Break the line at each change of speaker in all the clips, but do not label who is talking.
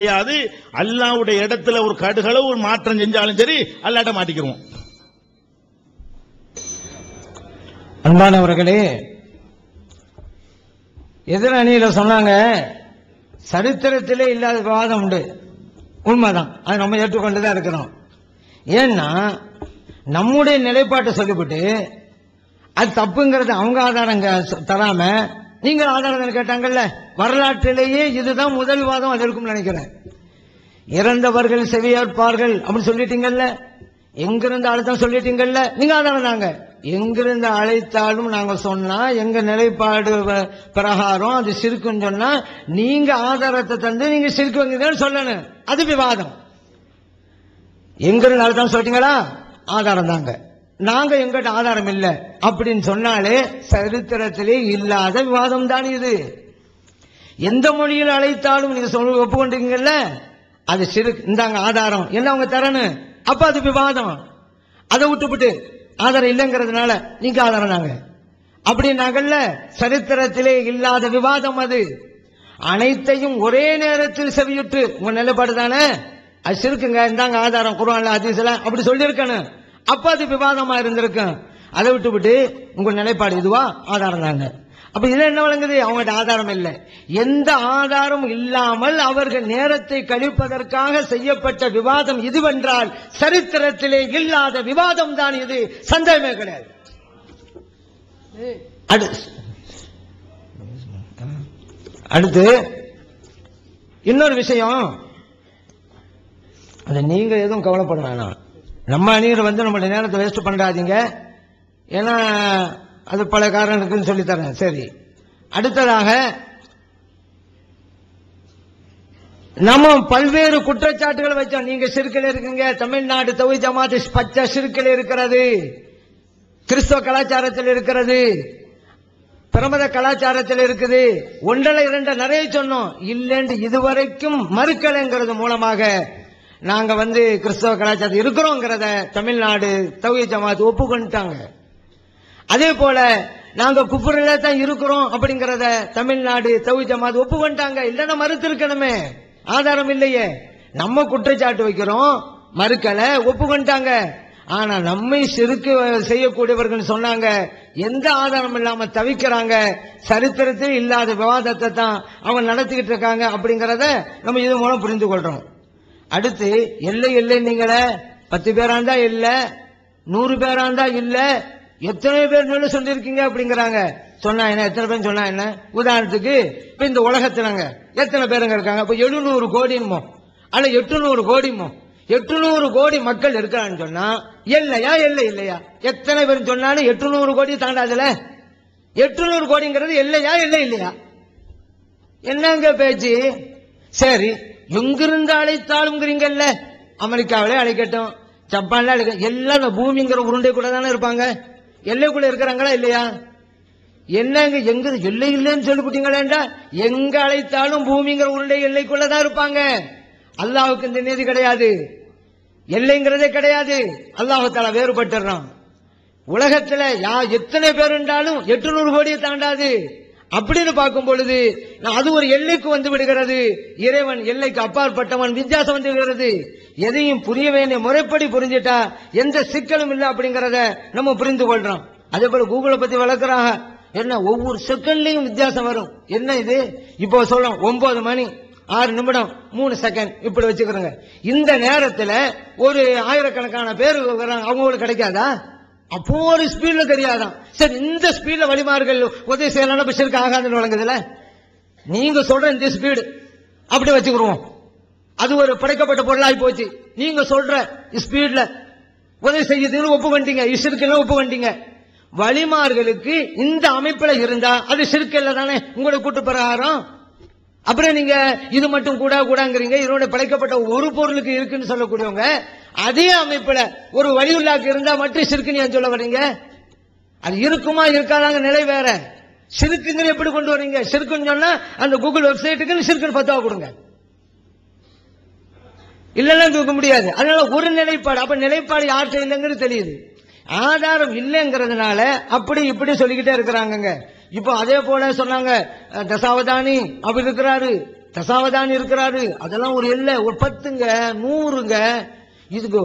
கிடையாது அல்லாவுடைய இடத்துல ஒரு கடுகளவு ஒரு மாற்றம் செஞ்சாலும் சரி அல்லாட்ட மாட்டிக்கிறோம்
அன்பானவர்களே எதிரணியில சொன்னாங்க சரித்திரத்திலே இல்லாத விவாதம் உண்டு. உண்மைதான். அது நம்ம ஏற்றுக்கொண்டுதான் இருக்கிறோம். ஏன்னா நம்முடைய நிலைப்பாட்டை சொல்லிவிட்டு அது தப்புங்கிறது அவங்க ஆதாரம் தராம நீங்கள் ஆதாரம் கேட்டாங்கல்ல வரலாற்றிலேயே இதுதான் முதல் விவாதம் அது நினைக்கிறேன். இறந்தவர்கள் செவியேற்பார்கள் அப்படின்னு சொல்லிட்டீங்கல்ல எங்கிருந்து அழைத்தான் சொல்லிட்டீங்கல்ல நீங்க ஆதாரம் தாங்க. எங்கிருந்து அழைத்தாலும் நாங்க சொன்னா எங்க நிலைப்பாடு பிரகாரம் அது சிறுக்குன்னு சொன்னா நீங்க ஆதாரத்தை தந்து நீங்க சிரிக்கு வந்தீங்கன்னு சொல்லணும். அது விவாதம். எங்கிருந்து அழைத்தாலும் சொல்லிட்டீங்களா? ஆதாரம் தாங்க. நாங்க எங்கிட்ட ஆதாரம் இல்லை. அப்படின்னு சொன்னாலே சரித்திரத்திலே இல்லாத விவாதம் தான் இது. எந்த மொழியில் அழைத்தாலும் நீங்க சொல்ல ஒப்புக்கொண்டீங்கல்ல? அது சிறு இந்தாங்க ஆதாரம். என்ன அவங்க தரணும் அப்ப அது விவாதம். அதை விட்டுவிட்டு ஆதாரம் இல்லைங்கிறதுனால நீங்க ஆதாரம் தாங்க. அப்படின்னாங்கல்ல சரித்திரத்திலே இல்லாத விவாதம் அது. அனைத்தையும் ஒரே நேரத்தில் செவியுட்டு உங்க நிலைப்பாடு தானே? அது சிறுக்குங்க இந்தாங்க ஆதாரம் குருவான்ல அதிசல அப்படி சொல்லியிருக்கணும். அப்ப அது விவாதமா இருந்திருக்கும். அதை விட்டு விட்டு உங்க நிலைப்பாடு இதுவா? ஆதாரம் தாங்க. அப்ப இதுல என்ன வழங்குது அவங்ககிட்ட ஆதாரம் இல்லை. எந்த ஆதாரம் இல்லாமல் அவர்கள் நேரத்தை கழிப்பதற்காக செய்யப்பட்ட விவாதம் இதுவென்றால் சரித்திரத்திலே இல்லாத விவாதம் தான் இது. சந்தேகமே கிடையாது. அடுத்து இன்னொரு விஷயம். அதை நீங்க எதுவும் கவலைப்பட வேணாம். நம்ம அணியர் வந்து நம்மளுடைய நேரத்தை வேஸ்ட் பண்ணாதீங்க. ஏன்னா அது பல காரணம் இருக்குன்னு சொல்லித்தரேன். சரி. அடுத்ததாக நம்ம பல்வேறு குற்றச்சாட்டுகளை வச்சோம் நீங்க சிறுக்கில் இருக்குங்க. தமிழ்நாடு தொகுதி ஜமாத்து பச்சை சிறுக்கில் இருக்கிறது. கிறிஸ்தவ கலாச்சாரத்தில் இருக்கிறது. பிரமத கலாச்சாரத்தில் இருக்குது. ஒன்றரை இரண்ட நிறைய சொன்னோம். இல்லைன்னு இதுவரைக்கும் மறுக்கலைங்கிறது மூலமாக. நாங்க வந்து கிறிஸ்தவ கலாச்சாரத்தில் இருக்கிறோங்கிறத தமிழ்நாடு தௌஹி ஜமாத் ஒப்புக்கொண்டுட்டாங்க. அதே போல நாங்க குப்புரில தான் இருக்கிறோம் அப்படிங்கறத தமிழ்நாடு தௌஹி ஜமாத் ஒப்புக்கொண்டாங்க இல்லைன்னா மறுத்து இருக்கணுமே ஆதாரம் இல்லையே. நம்ம குற்றச்சாட்டு வைக்கிறோம் மறுக்கல ஒப்புக்கொண்டாங்க ஆனா நம்மை சிறுக்கு செய்யக்கூடியவர்கள் சொன்னாங்க எந்த ஆதாரம் இல்லாம தவிக்கிறாங்க? சரித்திரத்தில் இல்லாத விவாதத்தை தான் அவங்க நடத்திக்கிட்டு இருக்காங்க அப்படிங்கறத நம்ம இது மூலம் புரிந்து கொள்றோம். அடுத்து எல்லை எல்லை நீங்களே. பத்து பேராந்தா இல்ல. நூறு பேராந்தா இல்ல. எத்தனை பேர் சொல்லிருக்கீங்க சொல்லியிருக்கீங்க அப்படிங்கிறாங்க. சொன்னா என்ன? எத்தனை பேர் சொன்னா என்ன? உதாரணத்துக்கு இப்ப இந்த உலகத்துலங்க எத்தனை பேருங்க இருக்காங்க? இப்ப எழுநூறு கோடிமோ அல்ல எட்டுநூறு கோடிமோ எட்டுநூறு கோடி மக்கள் இருக்கிறான்னு சொன்னா இல்லையா இல்லை இல்லையா? எத்தனை பேர் சொன்னாலும் எட்டுநூறு கோடி தாண்டாதுல. எட்டுநூறு கோடிங்கிறது இல்லையா இல்லை இல்லையா? என்னங்க பேச்சு? சரி எங்கிருந்து அழைத்தாலும்ங்கிறீங்கல்ல? அமெரிக்காவிலே அழைக்கட்டும். ஜப்பான்ல அழைக்க எல்லாம் பூமிங்கிற உருண்டை கூட தானே இருப்பாங்க. எல்லைக்குள்ள இருக்கிறாங்களா இல்லையா? என்னங்க எங்க எல்லை இல்லைன்னு சொல்லிவிட்டீங்களேண்டா எங்க அழைத்தாலும் பூமிங்கிற உருண்டை எல்லைக்குள்ள தான் இருப்பாங்க. அல்லாவுக்கு இந்த நீதி கிடையாது. எல்லைங்கிறதே கிடையாது. அல்லாஹால வேறுபட்டுறான். உலகத்துல யா எத்தனை பேர் என்றாலும் எட்டுநூறு கோடியை தாண்டாது. அப்படின்னு பார்க்கும் பொழுது நான் அது ஒரு எல்லைக்கு வந்து விடுகிறது. இறைவன் எல்லைக்கு அப்பாற்பட்டவன் வித்தியாசம் வந்து விடுகிறது. எதையும் புரிய வேண்டிய முறைப்படி புரிஞ்சிட்டா எந்த சிக்கலும் இல்லை அப்படிங்கறத நம்ம புரிந்து கொள்றோம். அதே போல கூகுளை பத்தி வளர்க்குறாங்க. என்ன ஒவ்வொரு செகண்ட்லயும் வித்தியாசம் வரும். என்ன இது? இப்போ சொல்றோம் ஒன்பது மணி ஆறு நிமிடம் மூணு செகண்ட் இப்படி வச்சுக்கிறோங்க. இந்த நேரத்தில் ஒரு ஆயிரக்கணக்கான பேர் அவங்களுக்கு கிடைக்காதா? அப்போ ஒரு ஸ்பீட்ல தெரியாதான். சரி இந்த ஸ்பீட்ல வழிமார்கள் உதவி செய்யலாம் பிசிற்கு ஆகாதுன்னு வழங்குதுல நீங்க சொல்ற இந்த ஸ்பீடு அப்படி வச்சுக்கிடுவோம் அது ஒரு படைக்கப்பட்ட பொருளாகி போச்சு. நீங்க சொல்ற ஸ்பீட்ல உதவி செய்யுதுன்னு ஒப்பு பண்ணிட்டீங்க இசிற்கெல்லாம் ஒப்பு பண்ணிட்டீங்க வழிமார்களுக்கு இந்த அமைப்புல இருந்தா அது சிறுக்கல்ல தானே உங்களுடைய கூட்டு பிரகாரம் அப்புறம் நீங்க இது மட்டும் கூட கூடங்கிறீங்க. இதனோட படைக்கப்பட்ட ஒரு பொருளுக்கு இருக்குன்னு சொல்லக்கூடியவங்க அதே அமைப்புல ஒரு வழியுள்ளாக்கு இருந்தா மட்டும் சிறுக்குன்னு ஏன் சொல்ல வர்றீங்க. அது இருக்குமா இருக்காதாங்க நிலை வேற. சிறுக்குங்கிற எப்படி கொண்டு வரீங்க? சிறுக்குன்னு சொன்னா அந்த கூகுள் வெப்சைட்டுக்கு சிறுக்குன்னு பத்தாவ கொடுங்க. இல்லைன்னா தூக்க முடியாது. அதனால ஒரு நிலைப்பாடு. அப்ப நிலைப்பாடு யார்கிட்ட இல்லைங்கிறது தெரியுது. ஆதாரம் இல்லைங்கிறதுனால அப்படி இப்படி சொல்லிக்கிட்டே இருக்கிறாங்கங்க. இப்போ அதே போல சொன்னாங்க தசாவதானி அப்படி இருக்கிறாரு. தசாவதானி இருக்கிறாரு. அதெல்லாம் ஒரு எல்லை. ஒரு பத்துங்க நூறுங்க. இதுக்கு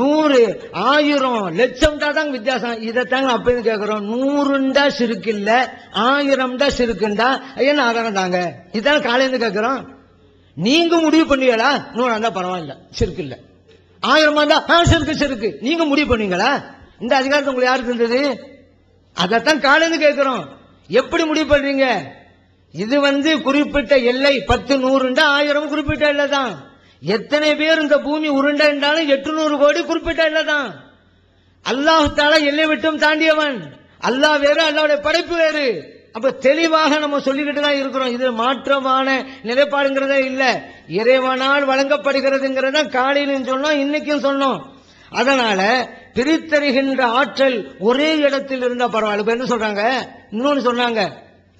நூறு ஆயிரம் லட்சம் தான் தாங்க வித்தியாசம். இதைத்தாங்க அப்படின்னு கேட்கிறோம் நூறுண்டா சிறுக்கு இல்ல ஆயிரம் தான் சிறுக்குண்டா என்ன ஆதாரம் தாங்க? இதான் காலையில கேட்கிறோம் நீங்க முடிவு பண்ணுவீங்களா நூறா இருந்தா பரவாயில்ல. சிறுக்கு இல்ல ஆயிரமா இருந்தா ஆ, சிறுக்கு சிறுக்கு. நீங்க முடிவு பண்ணுவீங்களா இந்த அதிகாரத்தை உங்களுக்கு யாருக்கு இருந்தது? அதைத்தான் காலையில கேட்கிறோம் எப்படி முடிவு பண்றீங்க? இது வந்து குறிப்பிட்ட எல்லை பத்து நூறுண்டா ஆயிரம் குறிப்பிட்ட எல்லை தான். எத்தனை பேர் இந்த பூமி உருண்டை என்றாலும் எட்டுநூறு கோடி குறிப்பிட்ட எல்லை தான். அல்லாஹால எல்லை விட்டும் தாண்டியவன். அல்லாஹ் வேறு அல்லாவுடைய படைப்பு வேறு. அப்ப தெளிவாக நம்ம சொல்லிக்கிட்டு தான் இருக்கிறோம். இது மாற்றமான நிலைப்பாடுங்கிறதே இல்ல. இறைவனால் வழங்கப்படுகிறதுங்கிறத காலையிலும் சொன்னோம் இன்னைக்கும் சொன்னோம். அதனால பிரித்தறிகின்ற ஆற்றல் ஒரே இடத்தில் இருந்தா பரவாயில்ல. இப்ப என்ன சொல்றாங்க? இன்னொன்னு சொன்னாங்க.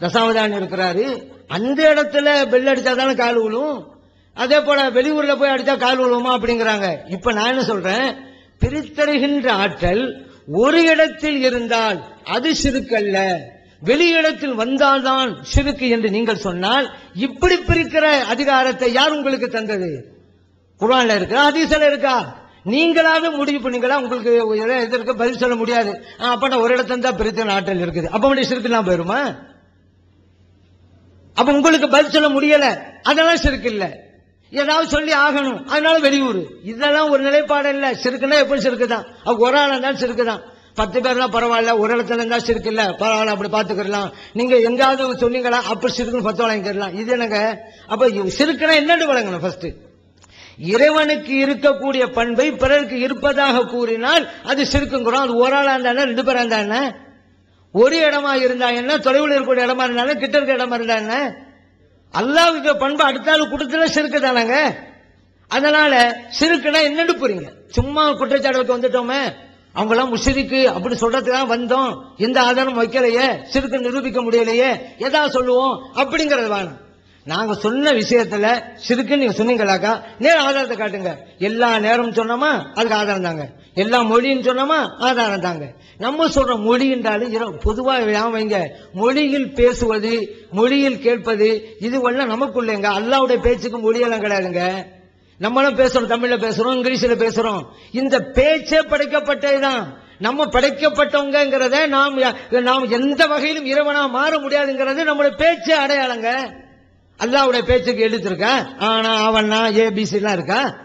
தசாவதான் இருக்கிறாரு. அந்த இடத்துல பெல் அடிச்சாதானே கால் விழும் அதே போல வெளியூர்ல போய் அடிச்சா கால் விழுவுமா அப்படிங்கிறாங்க. இப்ப நான் என்ன சொல்றேன்? பிரித்தறிகின்ற ஆற்றல் ஒரு இடத்தில் இருந்தால் அது சிறுக்கல்ல. வெளியிடத்தில் வந்தால்தான் சிறுக்கு என்று நீங்கள் சொன்னால் இப்படி பிரிக்கிற அதிகாரத்தை யார் உங்களுக்கு தந்தது? குரான்ல இருக்கா? அதிசல இருக்கா? நீங்களாவது முடிவு பண்ணீங்களா? உங்களுக்கு இதற்கு பதில் சொல்ல முடியாது. ஆ, அப்ப நான் ஒரு இடத்துல தான் பிரித்தின ஆற்றல் இருக்குது. அப்ப மட்டும் சிறுக்கெல்லாம் போயிருமா? அப்ப உங்களுக்கு பதில் சொல்ல முடியல. அதெல்லாம் சிறுக்கு இல்ல. ஏதாவது சொல்லி ஆகணும். அதனால வெளியூர். இதெல்லாம் ஒரு நிலைப்பாடு இல்ல. சிறுக்குன்னா எப்படி சிறுக்கு தான் அவங்க ஒரு ஆள் இருந்தாலும் சிறுக்கு தான் பத்து பேர்லாம் பரவாயில்ல. ஒரு இடத்துல இருந்தா சிறுக்கு இல்ல. பரவாயில்ல அப்படி பாத்துக்கலாம். நீங்க எங்காவது சொன்னீங்களா? அப்படி சிறுக்குன்னு பத்து வாங்கிக்கலாம். இது என்னங்க? அப்ப சிறுக்குன்னா என்னன்னு வழங்கணும் ஃபர்ஸ்ட் இறைவனுக்கு இருக்கக்கூடிய பண்பை பிறருக்கு இருப்பதாக கூறினால் அது சிறுக்குங்கிறோம் அது ஒரு ஆளா இருந்தா ரெண்டு பேரா இருந்தா என்ன ஒரு இடமா இருந்தா என்ன? தொலைவில் இருக்கக்கூடிய இடமா இருந்தாலும் கிட்ட இருக்க இடமா இருந்தா என்ன? அல்லாவுக்கு பண்பு அடுத்தாலும் கொடுத்துல சிறுக்கு தானங்க. அதனால சிறுக்குனா என்னன்னு புரியுங்க சும்மா குற்றச்சாட்டுக்கு வந்துட்டோமே. அவங்களாம் எல்லாம் முஷிரிக்கு அப்படி சொல்றதுக்கு வந்தோம். எந்த ஆதாரம் வைக்கலையே. சிறுக்கு நிரூபிக்க முடியலையே. எதா சொல்லுவோம்? அப்படிங்கறது வேணும். நாங்க சொன்ன விஷயத்துல சிறுக்குன்னு நீங்க சொன்னீங்களாக்கா? நேர ஆதாரத்தை காட்டுங்க. எல்லா நேரம் சொன்னோமா? அதுக்கு ஆதாரம் தாங்க. எல்லா மொழின்னு சொன்னோமா? ஆதாரம் தாங்க. நம்ம சொல்ற மொழி என்றாலும் இர- பொதுவா வைங்க? மொழியில் பேசுவது மொழியில் கேட்பது இதுவெல்லாம் நமக்குள்ளேங்க. அல்லாவுடைய பேச்சுக்கு மொழியெல்லாம் கிடையாதுங்க. நம்மளும் பேசுறோம் தமிழ்ல பேசுறோம் இங்கிலீஷ்ல பேசுறோம். இந்த பேச்சே படைக்கப்பட்டதுதான். நம்ம படைக்கப்பட்டவங்கிறத நாம் நாம் எந்த வகையிலும் இறைவனா மாற முடியாதுங்கிறது நம்மளுடைய பேச்சே அடையாளங்க. அல்லாவுடைய பேச்சுக்கு எடுத்திருக்க? ஆனா அவன் ஏபிசி எல்லாம் இருக்கா?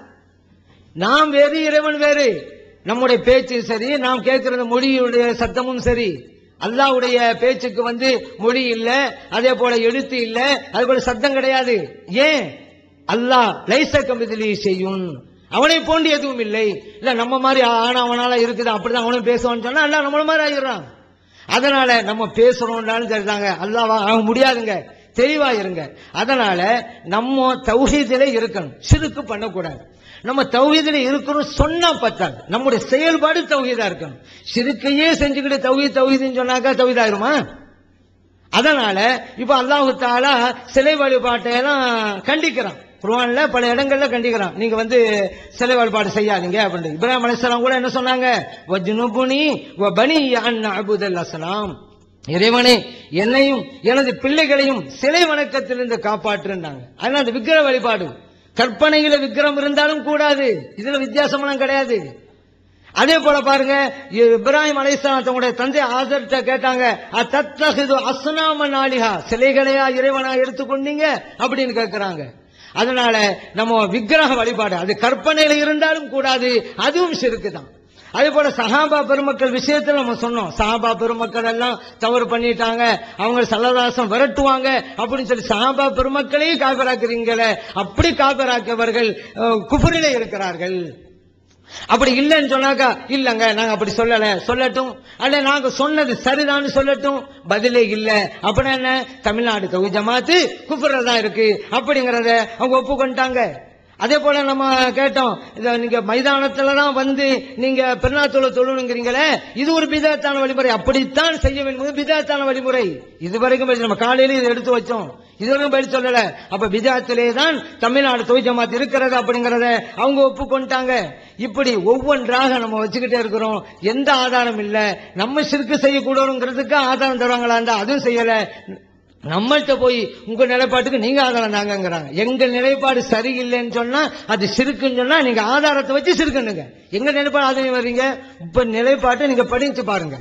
நாம் வேறு இறைவன் வேறு. நம்முடைய பேச்சு சரி நாம் கேட்கிற மொழியுடைய சத்தமும் சரி. அல்லாவுடைய பேச்சுக்கு வந்து மொழி இல்ல அதே போல எழுத்து இல்ல அதே போல சத்தம் கிடையாது. ஏன்? அல்லாஹ் லைச கமிதிலி செய்யும் அவனை போண்டி எதுவும் இல்லை. இல்ல நம்ம மாதிரி ஆனா அவனால இருக்குது அப்படிதான் அவனும் பேசுவான்னு சொன்னா அல்லா நம்மள மாதிரி ஆகிடுறான் அதனால நம்ம பேசணும்னாலும் சரிதாங்க. அல்லாவா அவன் முடியாதுங்க. தெளிவா இருங்க. அதனால நம்ம தௌஹீதில இருக்கணும். சிறுக்கு பண்ணக்கூடாது. நம்ம தௌஹீதில இருக்கணும் சொன்னா பத்தாது. நம்முடைய செயல்பாடு தௌஹீதா இருக்கணும். சிறுக்கையே செஞ்சுக்கிட்டு தௌஹீத் தௌஹீதுன்னு சொன்னாக்கா தௌஹீதாயிருமா அதனால இப்ப அல்லாஹு தாலா சிலை வழிபாட்டை எல்லாம் கண்டிக்கிறான். குர்ஆன்ல பல இடங்கள்ல கண்டிக்கிறான். நீங்க வந்து சிலை வழிபாடு செய்யாதீங்க அப்படின்னு இப்ராஹிம் அலிஸ்லாம் கூட என்ன சொன்னாங்க? வஜ்னுபுனி வ பனி அன் அபுதல் அஸ்லாம். இறைவனே என்னையும் எனது பிள்ளைகளையும் சிலை வணக்கத்திலிருந்து காப்பாற்றுனாங்க அதனால அந்த விக்கிர வழிபாடு. கற்பனையில விக்கிரம் இருந்தாலும் கூடாது. இதுல வித்தியாசமெல்லாம் கிடையாது. அதே போல பாருங்க இப்ராஹிம் அலைஹிஸ்ஸலாம் தங்களுடைய தந்தை ஆசர்ட்ட கேட்டாங்க அத்தத்தகுது அசுனாம நாளிகா? சிலைகளையா இறைவனா எடுத்துக்கொண்டீங்க? அப்படின்னு கேட்கிறாங்க அதனால நம்ம விக்கிரக வழிபாடு அது கற்பனையில இருந்தாலும் கூடாது அதுவும் சிறுக்கு தான் அதே போல சஹாபா பெருமக்கள் விஷயத்தில் நம்ம சொன்னோம். சஹாபா பெருமக்கள் எல்லாம் தவறு பண்ணிட்டாங்க. அவங்க சல்லதாசம் விரட்டுவாங்க அப்படின்னு சொல்லி சஹாபா பெருமக்களையும் காப்பராக்குறீங்களே அப்படி காப்பராக்கவர்கள் குபரிலே இருக்கிறார்கள். அப்படி இல்லைன்னு சொன்னாக்கா இல்லங்க நாங்க அப்படி சொல்லல. சொல்லட்டும். அல்ல நாங்க சொன்னது சரிதான்னு சொல்லட்டும். பதிலே இல்ல. அப்படின்னா என்ன? தமிழ்நாடு தொகுதி ஜமாத்து குப்புறதா தான் இருக்கு. அப்படிங்கறத அவங்க ஒப்புக்கொண்டாங்க. அதே போல நம்ம கேட்டோம் இத நீங்க மைதானத்துல தான் வந்து நீங்க பெருநாத்தோட தொழுணுங்கிறீங்களே இது ஒரு பிதாத்தான வழிமுறை. அப்படித்தான் செய்ய வேண்டும். பிதாத்தான வழிமுறை. இதுவரைக்கும் நம்ம காலையில இதை எடுத்து வச்சோம். இதுவரைக்கும் பதில் சொல்லல. அப்ப பிதாத்திலே தான் தமிழ்நாடு தொழில் ஜமாத் இருக்கிறது அப்படிங்கறத அவங்க ஒப்புக்கொண்டாங்க இப்படி ஒவ்வொன்றாக நம்ம வச்சுக்கிட்டே இருக்கிறோம். எந்த ஆதாரம் இல்ல. நம்ம சிறுக்கு செய்யக்கூடாதுங்கிறதுக்கு ஆதாரம் தருவாங்களா இருந்தா அதுவும் செய்யல. நம்மள்கிட்ட போய் உங்க நிலைப்பாட்டுக்கு நீங்க ஆதாரம் தாங்கிறாங்க எங்க நிலைப்பாடு சரியில்லைன்னு சொன்னா அது சிறுக்குன்னு சொன்னா நீங்க ஆதாரத்தை வச்சு சிறுக்கணுங்க எங்க நிலைப்பாடு ஆதாரம் வர்றீங்க? இப்ப நிலைப்பாட்டை நீங்க படிச்சு பாருங்க.